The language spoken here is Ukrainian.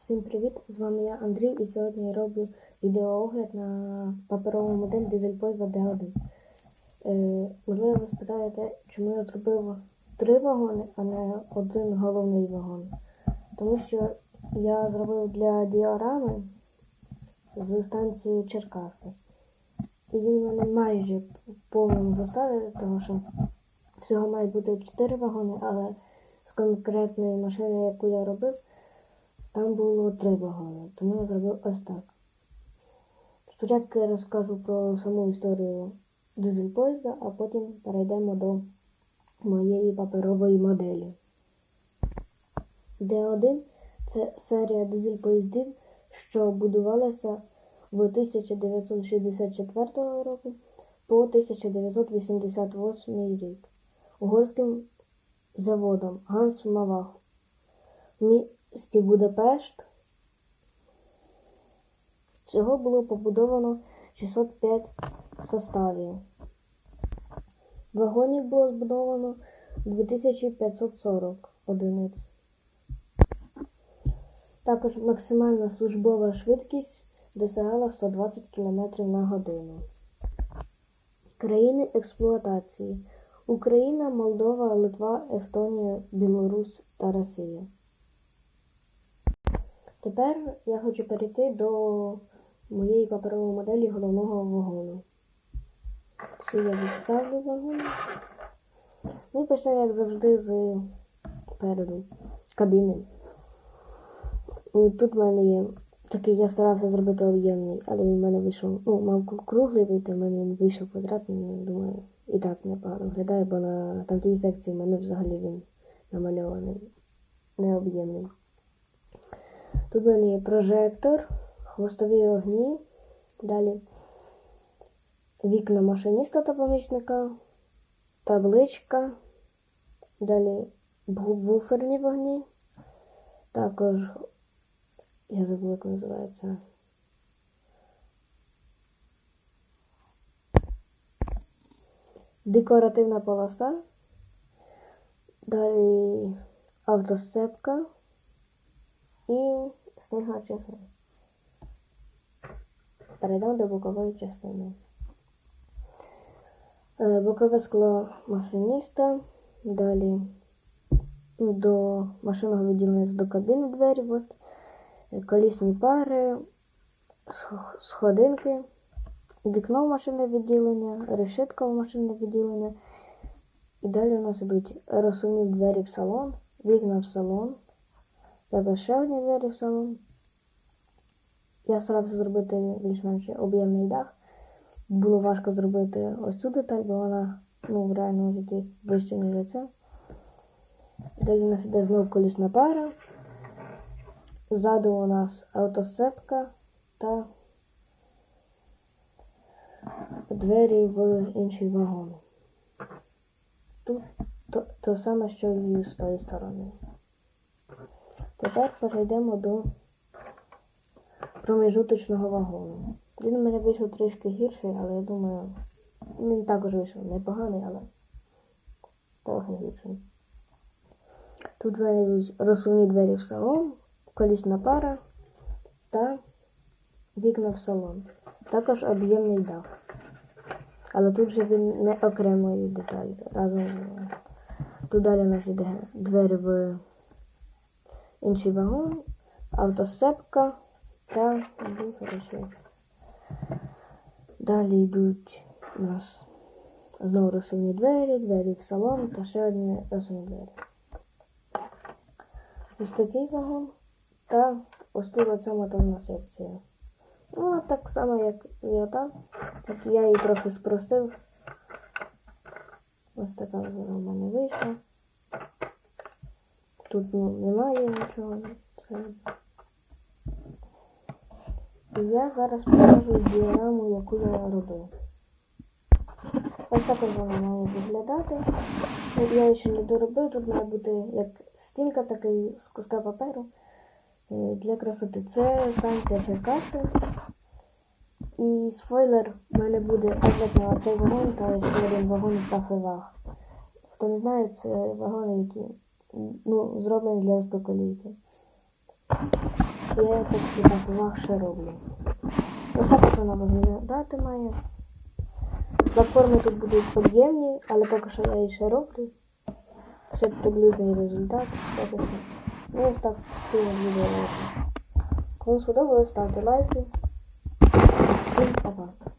Всім привіт! З вами я Андрій і сьогодні я роблю відеоогляд на паперовий модель дизель-поїзда Д1. Е, можливо, ви спитаєте, чому я зробив три вагони, а не один головний вагон. Тому що я зробив для діорами з станції Черкаси. І він у мене майже в повному составі, тому що всього має бути 4 вагони, але з конкретної машини, яку я робив, там було три вагони, тому я зробив ось так. Спочатку я розкажу про саму історію дизель-поїзда, а потім перейдемо до моєї паперової моделі. Д1 це серія дизель-поїздів, що будувалася в 1964 року по 1988 рік угорським заводом Ганс Мавах в місті Будапешт. Всього було побудовано 605 составів. Вагонів було збудовано 2540 одиниць. Також максимальна службова швидкість досягала 120 км на годину. Країни експлуатації Україна, Молдова, Литва, Естонія, Білорусь та Росія. Тепер я хочу перейти до моєї паперової моделі головного вагону. Це я відставлю вагон. Ну і почнемо, як завжди, з переду кабіни. І тут в мене є такий, я старався зробити об'ємний, але він в мене вийшов, ну, мав круглий вийти, в мене він вийшов квадратний, я думаю, і так непогано виглядає, бо на тамтій секції в мене взагалі він намальований, не Тут мене є прожектор, хвостові огні, далі вікна машиніста та помічника, табличка, далі бу- буферні вогні, також, я забула, як називається. Декоративна полоса, далі автосцепка снігова частина. Перейдемо до бокової частини. Е, Бокове скло машиніста, далі до машинного відділення до кабіни двері, от, колісні пари, сходинки, вікно в машинне відділення, решетка в машинне відділення. І далі у нас ідуть розсувні двері в салон, вікна в салон, тебе ще одні двері в салон. Я старався зробити більш-менш об'ємний дах. Було важко зробити ось цю деталь, бо вона ну, в реальному житті вища, ніж ця. Далі у нас іде знову колісна пара. Ззаду у нас автосцепка та двері в інший вагон. Тут то, то саме, що і з тої сторони. Тепер перейдемо до промежуточного вагону. Він у мене вийшов трішки гірший, але я думаю, він також вийшов непоганий, але трохи гірший. Тут йдуть розсувні двері в салон, колісна пара та вікна в салон. Також об'ємний дах. Але тут же він не окремої деталі. Разом з тут далі у нас іде двері в інший вагон, автосцепка та ну, коротше. Далі йдуть у нас знову розсувні двері, двері в салон та ще одні розсувні двері. Ось такий вагон та ось тут оця моторна секція. Ну, так само, як і ота, тільки я її трохи спростив. Ось така вона в мене вийшла. Тут немає нічого. Це... І я зараз покажу діаграму, яку я робив. Ось так вона має виглядати. Ну, Я ще не доробив, тут має бути як стінка, такий з куска паперу е, для красоти. Це станція Черкаси. І спойлер в мене буде огляд цей вагон та ще один вагон в Тафевах. Хто не знає, це вагони, які ну, зроблені для узкоколійки. я якось так легше роблю. Ось так вона виглядати має. Платформи тут будуть об'ємні, але поки що я її ще роблю. Це приблизний результат. Поки що. Ну, ось так ціле відео. Кому сподобалось, ставте лайки. Всім па-па.